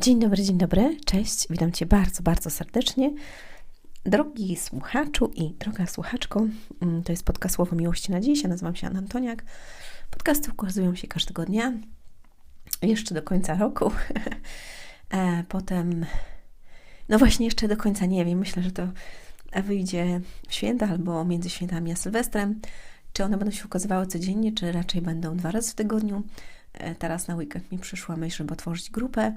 Dzień dobry, dzień dobry, cześć, witam Cię bardzo, bardzo serdecznie. Drogi słuchaczu i droga słuchaczko, mm, to jest podcast Słowo Miłości na dziś, ja nazywam się Anna Antoniak. Podcasty ukazują się każdego dnia, jeszcze do końca roku. E, potem, no właśnie jeszcze do końca nie wiem, myślę, że to wyjdzie w święta albo między świętami a Sylwestrem. Czy one będą się ukazywały codziennie, czy raczej będą dwa razy w tygodniu. E, teraz na weekend mi przyszła myśl, żeby otworzyć grupę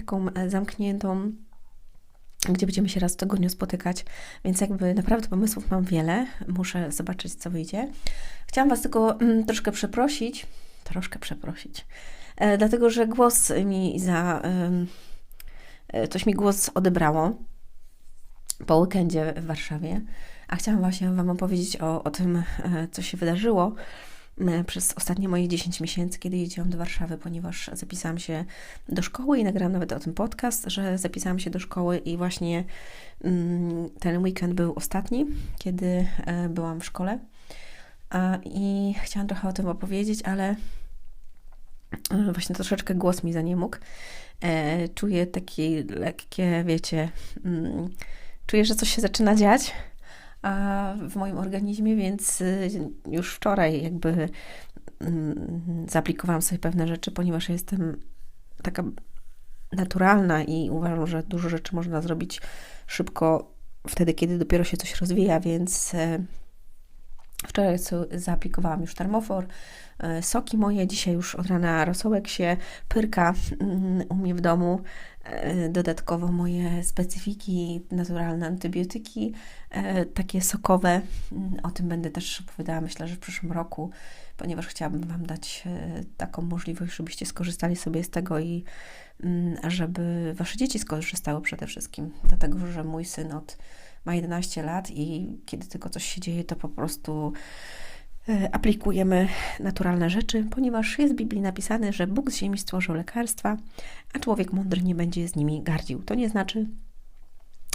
taką e, zamkniętą, gdzie będziemy się raz w tygodniu spotykać, więc jakby naprawdę pomysłów mam wiele, muszę zobaczyć, co wyjdzie. Chciałam Was tylko mm, troszkę przeprosić, troszkę przeprosić, e, dlatego, że głos mi za... E, coś mi głos odebrało po weekendzie w Warszawie, a chciałam właśnie Wam opowiedzieć o, o tym, e, co się wydarzyło przez ostatnie moje 10 miesięcy, kiedy jeździłam do Warszawy, ponieważ zapisałam się do szkoły i nagrałam nawet o tym podcast, że zapisałam się do szkoły i właśnie mm, ten weekend był ostatni, kiedy e, byłam w szkole. I chciałam trochę o tym opowiedzieć, ale e, właśnie troszeczkę głos mi za nie mógł. E, czuję takie lekkie, wiecie, mm, czuję, że coś się zaczyna dziać w moim organizmie, więc y, już wczoraj jakby mm, zaaplikowałam sobie pewne rzeczy, ponieważ jestem taka naturalna i uważam, że dużo rzeczy można zrobić szybko wtedy, kiedy dopiero się coś rozwija, więc e, wczoraj zaaplikowałam już termofor, e, soki moje, dzisiaj już od rana rosołek się pyrka mm, u mnie w domu, E, dodatkowo moje specyfiki, naturalne antybiotyki, e, takie sokowe. Mm, o tym będę też opowiadała, myślę, że w przyszłym roku, ponieważ chciałabym Wam dać e, taką możliwość, żebyście skorzystali sobie z tego i mm, żeby Wasze dzieci skorzystały przede wszystkim. Dlatego, że mój syn od ma 11 lat i kiedy tylko coś się dzieje, to po prostu E, aplikujemy naturalne rzeczy, ponieważ jest w Biblii napisane, że Bóg z ziemi stworzył lekarstwa, a człowiek mądry nie będzie z nimi gardził. To nie znaczy,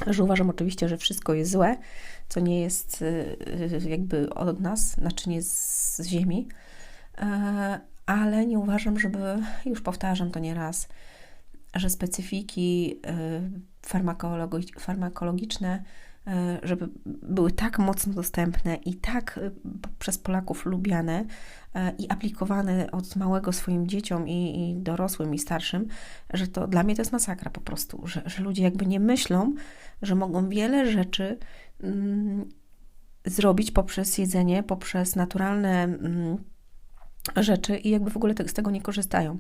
że uważam oczywiście, że wszystko jest złe, co nie jest e, jakby od nas, znaczy nie z ziemi, e, ale nie uważam, żeby, już powtarzam to nieraz, że specyfiki farmakologiczne E, żeby były tak mocno dostępne i tak e, przez Polaków lubiane e, i aplikowane od małego swoim dzieciom i, i dorosłym i starszym, że to dla mnie to jest masakra po prostu, że, że ludzie jakby nie myślą, że mogą wiele rzeczy mm, zrobić poprzez jedzenie, poprzez naturalne mm, rzeczy i jakby w ogóle te, z tego nie korzystają.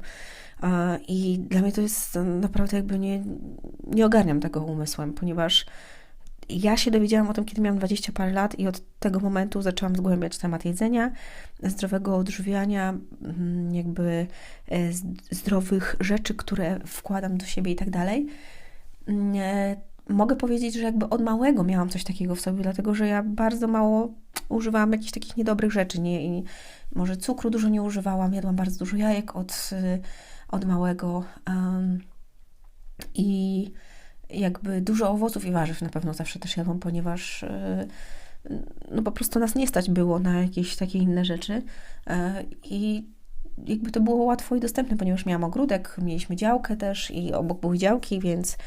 I dla mnie to jest naprawdę jakby nie, nie ogarniam tego umysłem, ponieważ ja się dowiedziałam o tym, kiedy miałam 20 parę lat, i od tego momentu zaczęłam zgłębiać temat jedzenia, zdrowego odżywiania, mm, jakby e, zdrowych rzeczy, które wkładam do siebie i tak dalej. Mm, e, mogę powiedzieć, że jakby od małego miałam coś takiego w sobie, dlatego że ja bardzo mało używałam jakichś takich niedobrych rzeczy. Nie, i może cukru dużo nie używałam, jadłam bardzo dużo jajek od, od małego. Um, I jakby dużo owoców i warzyw na pewno zawsze też jadłam, ponieważ e, no po prostu nas nie stać było na jakieś takie inne rzeczy e, i jakby to było łatwo i dostępne, ponieważ miałam ogródek, mieliśmy działkę też i obok były działki, więc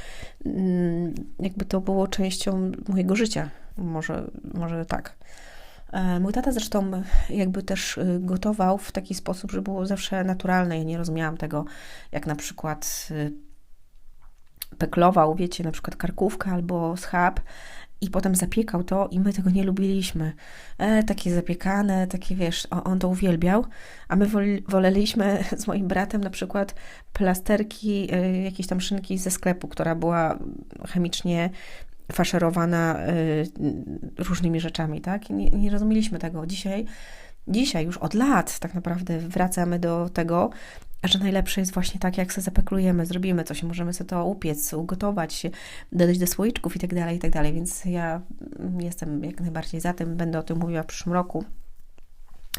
mm, jakby to było częścią mojego życia, może, może tak. E, mój tata zresztą jakby też gotował w taki sposób, że było zawsze naturalne. Ja nie rozumiałam tego, jak na przykład peklował, wiecie, na przykład karkówkę albo schab i potem zapiekał to i my tego nie lubiliśmy. E, takie zapiekane, takie wiesz, on, to uwielbiał, a my woleliśmy z moim bratem na przykład plasterki, e, jakieś tam szynki ze sklepu, która była chemicznie faszerowana e, różnymi rzeczami, tak? Nie, nie rozumieliśmy tego. Dzisiaj dzisiaj już od lat tak naprawdę wracamy do tego, że najlepsze jest właśnie tak, jak sobie zapeklujemy, zrobimy coś, możemy sobie to upiec, ugotować, dodać do słoiczków i tak dalej, i tak. Więc ja jestem jak najbardziej za tym, będę o tym mówiła w przyszłym roku.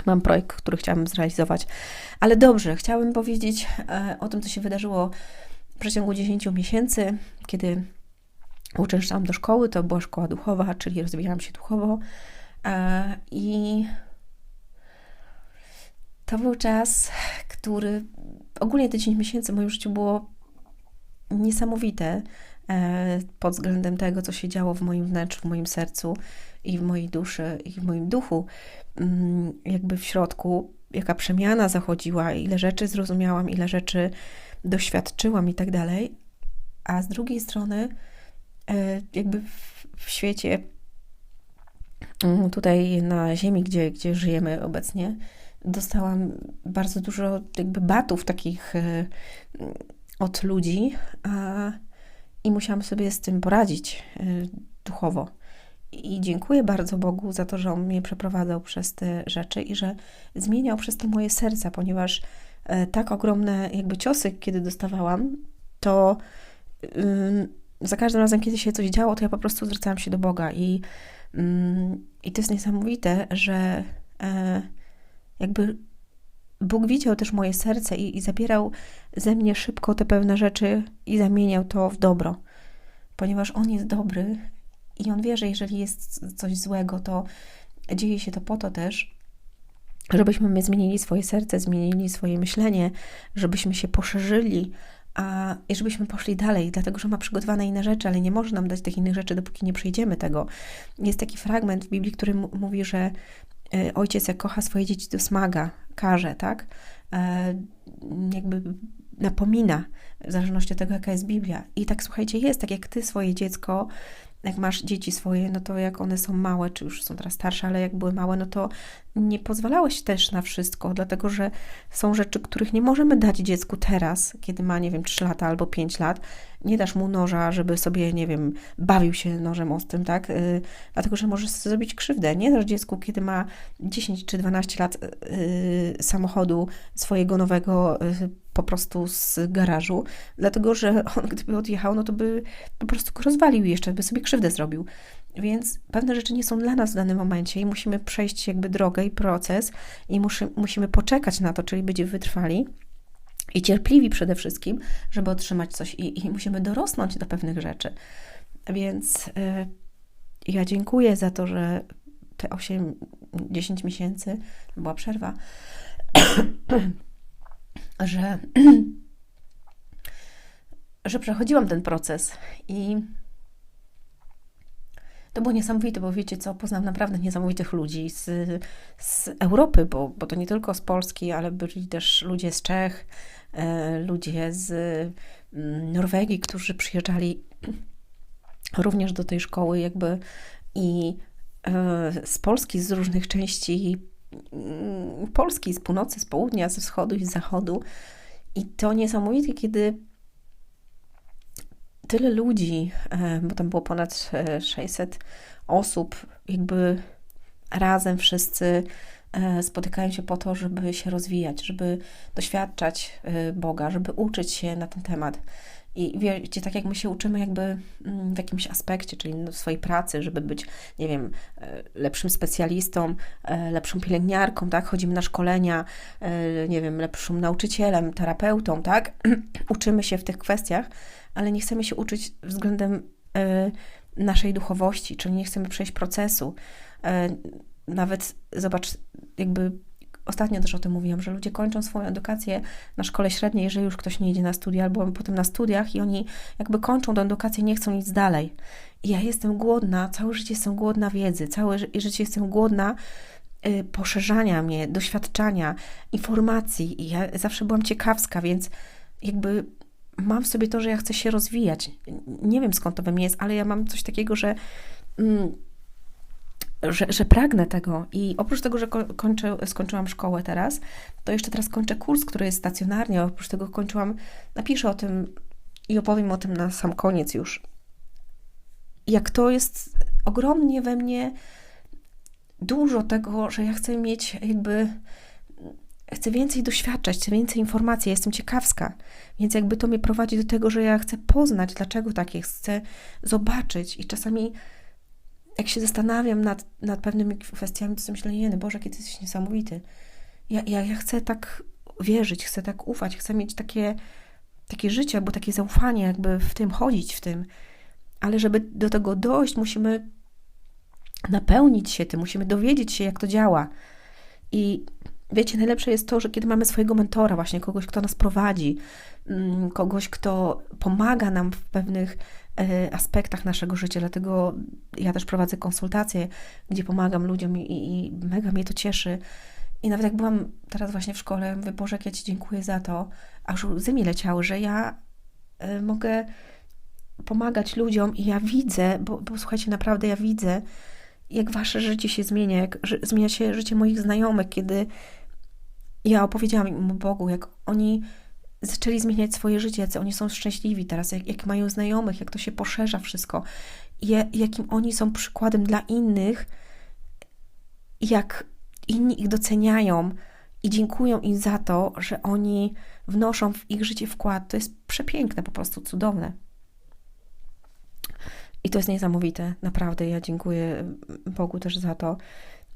Mam projekt, który chciałabym zrealizować. Ale dobrze, chciałabym powiedzieć e, o tym, co się wydarzyło w przeciągu 10 miesięcy, kiedy uczęszczałam do szkoły. To była szkoła duchowa, czyli rozwijałam się duchowo. E, I to był czas, który ogólnie te 10 miesięcy w moim życiu było niesamowite e, pod względem tego, co się działo w moim wnętrzu, w moim sercu i w mojej duszy, i w moim duchu, mm, jakby w środku, jaka przemiana zachodziła, ile rzeczy zrozumiałam, ile rzeczy doświadczyłam i tak dalej. A z drugiej strony, e, jakby w świecie, mm, tutaj na Ziemi, gdzie, gdzie żyjemy obecnie, dostałam bardzo dużo jakby batów takich e, od ludzi a, i musiałam sobie z tym poradzić e, duchowo. I dziękuję bardzo Bogu za to, że On mnie przeprowadzał przez te rzeczy i że zmieniał przez to moje serca, ponieważ e, tak ogromne jakby ciosy, kiedy dostawałam, to yy, za każdym razem, kiedy się coś działo, to ja po prostu zwracałam się do Boga i, yy, i to jest niesamowite, że yy, jakby Bóg widział też moje serce i, i zabierał ze mnie szybko te pewne rzeczy i zamieniał to w dobro, ponieważ On jest dobry i On wie, że jeżeli jest coś złego, to dzieje się to po to też, żebyśmy my zmienili swoje serce, zmienili swoje myślenie, żebyśmy się poszerzyli, a i żebyśmy poszli dalej, dlatego że ma przygotowane inne rzeczy, ale nie może nam dać tych innych rzeczy, dopóki nie przejdziemy tego. Jest taki fragment w Biblii, który mówi, że ojciec jak kocha swoje dzieci, to smaga, karze, tak? E, jakby napomina, w zależności od tego, jaka jest Biblia. I tak słuchajcie, jest, tak jak ty swoje dziecko jak masz dzieci swoje, no to jak one są małe, czy już są teraz starsze, ale jak były małe, no to nie pozwalałeś też na wszystko, dlatego że są rzeczy, których nie możemy dać dziecku teraz, kiedy ma, nie wiem, 3 lata albo 5 lat. Nie dasz mu noża, żeby sobie, nie wiem, bawił się nożem ostrym, tak? Yy, dlatego, że możesz zrobić krzywdę. Nie dasz dziecku, kiedy ma 10 czy 12 lat yy, samochodu swojego nowego yy, po prostu z garażu, dlatego że on gdyby odjechał, no to by po prostu go rozwalił jeszcze, by sobie krzywdę zrobił. Więc pewne rzeczy nie są dla nas w danym momencie i musimy przejść jakby drogę i proces i musimy poczekać na to, czyli być wytrwali i cierpliwi przede wszystkim, żeby otrzymać coś i, i musimy dorosnąć do pewnych rzeczy. Więc yy, ja dziękuję za to, że te 8-10 miesięcy, była przerwa, że, że przechodziłam ten proces i to było niesamowite, bo wiecie co, poznałam naprawdę niesamowitych ludzi z, z Europy, bo, bo to nie tylko z Polski, ale byli też ludzie z Czech, e, ludzie z mm, Norwegii, którzy przyjeżdżali również do tej szkoły jakby i e, z Polski, z różnych części Polski, z północy, z południa, ze wschodu i z zachodu. I to niesamowite, kiedy tyle ludzi, e, bo tam było ponad 600 e, osób, jakby razem wszyscy e, spotykają się po to, żeby się rozwijać, żeby doświadczać Boga, żeby uczyć się na ten temat. I wiecie, tak jak my się uczymy jakby mm, w jakimś aspekcie, czyli w swojej pracy, żeby być, nie wiem, e, lepszym specjalistą, e, lepszą pielęgniarką, tak? Chodzimy na szkolenia, e, nie wiem, lepszym nauczycielem, terapeutą, tak? Uczymy się w tych kwestiach, ale nie chcemy się uczyć względem naszej duchowości, czyli nie chcemy przejść procesu. Nawet zobacz, jakby Ostatnio też o tym mówiłam, że ludzie kończą swoją edukację na szkole średniej, jeżeli już ktoś nie idzie na studia, albo potem na studiach i oni jakby kończą tę edukację, nie chcą nic dalej. I ja jestem głodna, całe życie jestem głodna wiedzy, całe życie jestem głodna y, poszerzania mnie, doświadczania, informacji. I ja zawsze byłam ciekawska, więc jakby mam w sobie to, że ja chcę się rozwijać. Nie wiem skąd to we mnie jest, ale ja mam coś takiego, że. Mm, że, że pragnę tego i oprócz tego, że skończyłam szkołę teraz, to jeszcze teraz kończę kurs, który jest stacjonarnie, oprócz tego kończyłam, napiszę o tym i opowiem o tym na sam koniec już. Jak to jest ogromnie we mnie dużo tego, że ja chcę mieć jakby chcę więcej doświadczać, chcę więcej informacji, ja jestem ciekawska, więc jakby to mnie prowadzi do tego, że ja chcę poznać, dlaczego tak jest, chcę zobaczyć. I czasami jak się zastanawiam nad, nad pewnymi kwestiami, to sobie myślę, jeny, Boże, ty jesteś niesamowity. Ja, ja, ja chcę tak wierzyć, chcę tak ufać, chcę mieć takie, takie życie, albo takie zaufanie, jakby w tym chodzić, w tym. Ale żeby do tego dojść, musimy napełnić się tym, musimy dowiedzieć się, jak to działa. I wiecie, najlepsze jest to, że kiedy mamy swojego mentora, właśnie kogoś, kto nas prowadzi, mm, kogoś, kto pomaga nam w pewnych aspektach naszego życia. Dlatego ja też prowadzę konsultacje, gdzie pomagam ludziom i, i mega mnie to cieszy. I nawet jak byłam teraz właśnie w szkole, mówię, Boże, jak ja Ci dziękuję za to, aż łzy mi leciały, że ja y, mogę pomagać ludziom i ja widzę, bo, bo słuchajcie, naprawdę ja widzę, jak Wasze życie się zmienia, jak zmienia się życie moich znajomych, kiedy ja opowiedziałam im o Bogu, jak oni zaczęli zmieniać swoje życie, jak oni są szczęśliwi teraz, jak, jak mają znajomych, jak to się poszerza wszystko, i jakim oni są przykładem dla innych, jak inni ich doceniają i dziękują im za to, że oni wnoszą w ich życie wkład. To jest przepiękne, po prostu cudowne. I to jest niesamowite, naprawdę. Ja dziękuję Bogu też za to.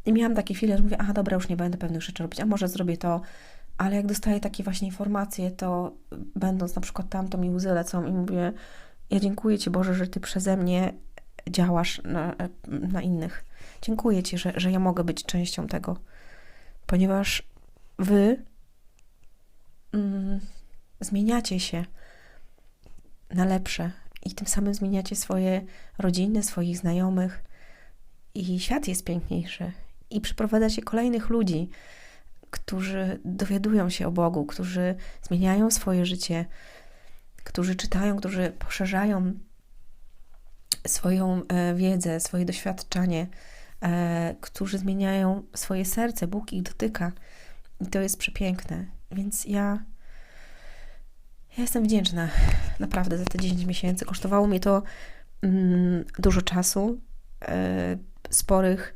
I miałam takie chwile, że mówię, a dobra, już nie będę pewnych rzeczy robić, a może zrobię to, ale jak dostaję takie właśnie informacje, to będąc na przykład tam, to mi łzy lecą i mówię, ja dziękuję Ci Boże, że Ty przeze mnie działasz na, na innych. Dziękuję Ci, że, że ja mogę być częścią tego, ponieważ Wy mm, zmieniacie się na lepsze i tym samym zmieniacie swoje rodziny, swoich znajomych i świat jest piękniejszy i przyprowadzacie kolejnych ludzi, którzy dowiadują się o Bogu, którzy zmieniają swoje życie, którzy czytają, którzy poszerzają swoją e, wiedzę, swoje doświadczenie, e, którzy zmieniają swoje serce. Bóg ich dotyka i to jest przepiękne. Więc ja, ja jestem wdzięczna naprawdę za te 10 miesięcy. Kosztowało mnie to mm, dużo czasu, e, sporych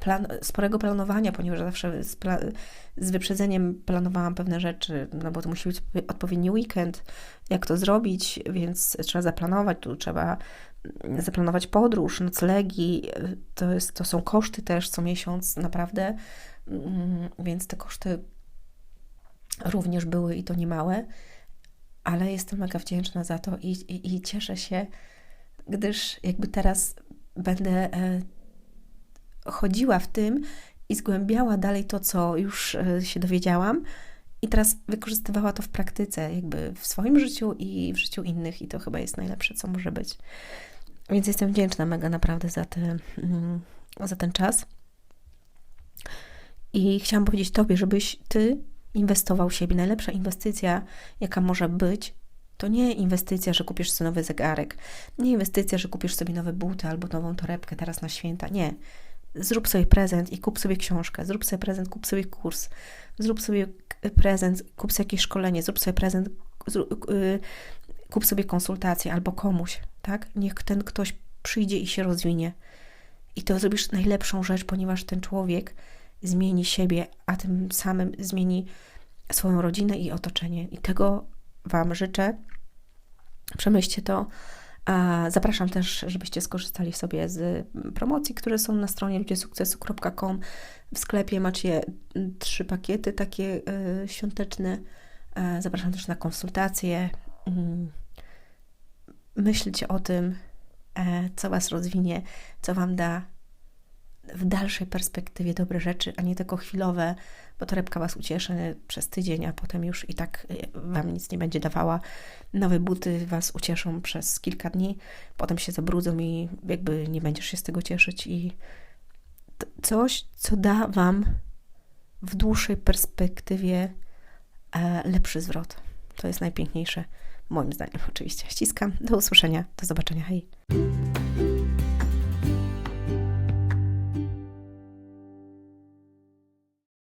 plan, sporego planowania, ponieważ zawsze z, pla- z, wyprzedzeniem planowałam pewne rzeczy, no bo to musi być odpowiedni weekend, jak to zrobić, więc trzeba zaplanować, tu trzeba zaplanować podróż, noclegi, to, jest, to są koszty też co miesiąc, naprawdę, mm, więc te koszty również były i to niemałe, ale jestem mega wdzięczna za to i, i, i cieszę się, gdyż jakby teraz będę e, chodziła w tym i zgłębiała dalej to, co już e, się dowiedziałam, i teraz wykorzystywała to w praktyce, jakby w swoim życiu i w życiu innych, i to chyba jest najlepsze, co może być. Więc jestem wdzięczna mega naprawdę za, te, mm, za ten czas. I chciałam powiedzieć Tobie, żebyś Ty inwestował w siebie. Najlepsza inwestycja, jaka może być, to nie inwestycja, że kupisz sobie nowy zegarek, nie inwestycja, że kupisz sobie nowe buty albo nową torebkę teraz na święta. Nie zrób sobie prezent i kup sobie książkę, zrób sobie prezent, kup sobie kurs, zrób sobie prezent, kup sobie jakieś szkolenie, zrób sobie prezent, zrób, y, kup sobie konsultację albo komuś, tak? Niech ten ktoś przyjdzie i się rozwinie. I to zrobisz najlepszą rzecz, ponieważ ten człowiek zmieni siebie, a tym samym zmieni swoją rodzinę i otoczenie. I tego Wam życzę. Przemyślcie to. Zapraszam też, żebyście skorzystali sobie z promocji, które są na stronie ludziesukcesu.com. W sklepie macie trzy pakiety takie e, świąteczne. E, zapraszam też na konsultacje. Mm. Myślcie o tym, e, co Was rozwinie, co Wam da w dalszej perspektywie dobre rzeczy, a nie tylko chwilowe, bo torebka Was ucieszy przez tydzień, a potem już i tak y, Wam nic nie będzie dawała. Nowe buty Was ucieszą przez kilka dni, potem się zabrudzą i jakby nie będziesz się z tego cieszyć i coś, co da Wam w dłuższej perspektywie e, lepszy zwrot. To jest najpiękniejsze, moim zdaniem oczywiście. Ściskam, do usłyszenia, do zobaczenia, hej!